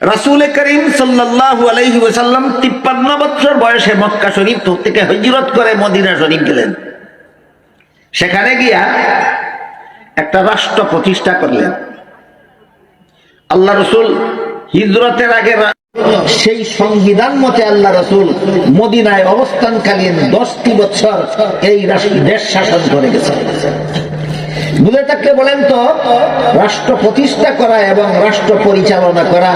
রাসুল করিম সাল্লাল্লাহু আলাইহি ওয়াসাল্লাম তিপ্পান্ন বছর বয়সে মক্কা শরীফ থেকে হিজরত করে মদিনা শরীফ গেলেন। সেখানে গিয়া একটা রাষ্ট্র প্রতিষ্ঠা করলেন। আল্লাহ রসুল হিজরতের আগে সেই সংবিধান মতে আল্লাহ রসুল মদিনায় অবস্থানকালীন দশটি বছর এই দেশ শাসন করে গেছে বুঝে থাকলে বলেন তো, রাষ্ট্র প্রতিষ্ঠা করা এবং রাষ্ট্র পরিচালনা করা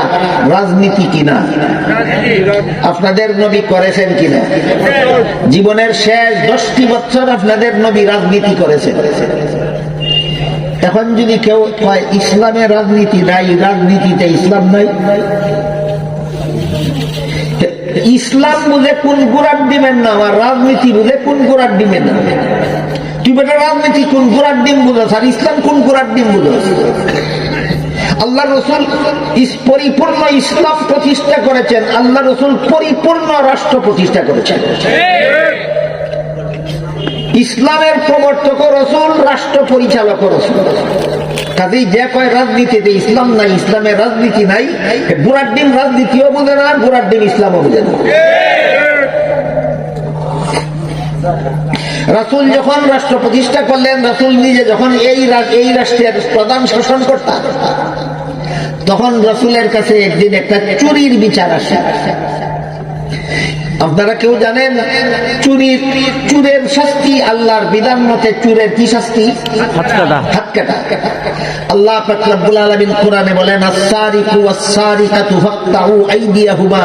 রাজনীতি কিনা? আপনাদের নবী করেছেন কিনা? জীবনের শেষ দশটি বছর আপনাদের নবী রাজনীতি করেছেন। এখন যদি কেউ কয়, ইসলামে রাজনীতি নাই, রাজনীতিতে ইসলাম নাই। ইসলাম বুঝে কোন গোড়ার দিবেন না আর রাজনীতি বুঝে কোন গোড়ার দিবেন না তুই বেটা রাজনীতি কোন গোড়ার ডিম বুঝাস আর ইসলাম কোন গোড়ার ডিম বুঝাস? আল্লাহ রসুল পরিপূর্ণ ইসলাম প্রতিষ্ঠা করেছেন। আল্লাহ রসুল পরিপূর্ণ রাষ্ট্র প্রতিষ্ঠা করেছেন। ইসলামের প্রবর্তক রসুল, রাষ্ট্র পরিচালক রসুল। কাজেই যে কয় রাজনীতিতে ইসলাম নাই, ইসলামের রাজনীতি নাই বুড়ার ডিম রাজনীতিও বুঝে না বুড়ার ডিম ইসলামও বুঝে না। রাসুল যখন রাষ্ট্র প্রতিষ্ঠা করলেন, রাসুল নিজে যখন এই এই রাষ্ট্রের প্রধান শাসন করতেন তখন রাসুলের কাছে একদিন একটা চুরির বিচার আসে। আপনারা কেউ জানেন চুরি চুরের শাস্তি আল্লাহর বিধান মতে চুরের কি শাস্তি? হাত কাটা আল্লাহ কোরআনে বলেন আইদিয়াহুমা।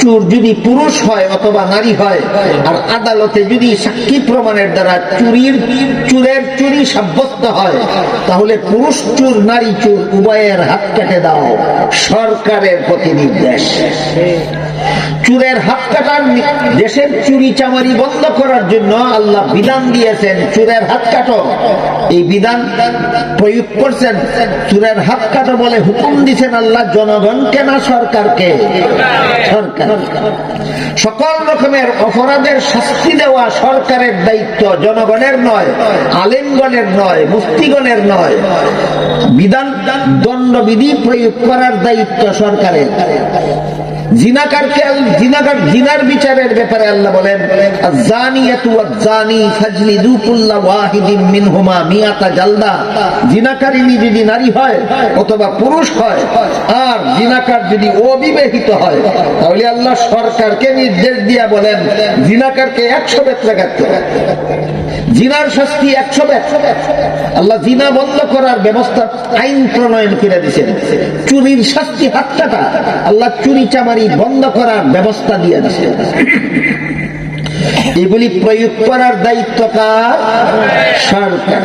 চোর যদি পুরুষ হয় অথবা নারী হয় আর আদালতে যদি সাক্ষী প্রমাণের দ্বারা চুরির চুরের চুরি সাব্যস্ত হয় তাহলে পুরুষ চুর নারী চুর উভয়ের হাত কেটে দাও। সরকারের প্রতি নির্দেশ চুরের হাত কাটার দেশের চুরি চামারি বন্ধ করার জন্য আল্লাহ বিধান দিয়েছেন চুরের হাত কাটো। এই বিধান প্রয়োগ করছেন, চুরের হাত কাটো বলে হুকুম দিছেন আল্লাহ জনগণকে না সরকারকে? সরকার। সকল রকমের অপরাধের শাস্তি দেওয়া সরকারের দায়িত্ব, জনগণের নয়, আলেমগণের নয়, মুফতিগণের নয়। বিধান, দণ্ডবিধি প্রয়োগ করার দায়িত্ব সরকারের। জিনাকারকে জিনাকারিনী যদি নারী হয় অথবা পুরুষ হয়, আর জিনাকার যদি অবিবাহিত হয়, তাহলে আল্লাহ সরকারকে নির্দেশ দিয়া বলেন, জিনাকারকে একশো বেত্রা কাটতে হবে। জিনার শাস্তি একশো আল্লাহ জিনা বন্ধ করার ব্যবস্থা আইন প্রণয়ন করে দিয়েছেন। চুরির শাস্তি হাত কাটা আল্লাহ চুরি চামারি বন্ধ করার ব্যবস্থা দিয়ে দিয়েছেন। এগুলি প্রয়োগ করার দায়িত্ব কার? সরকার।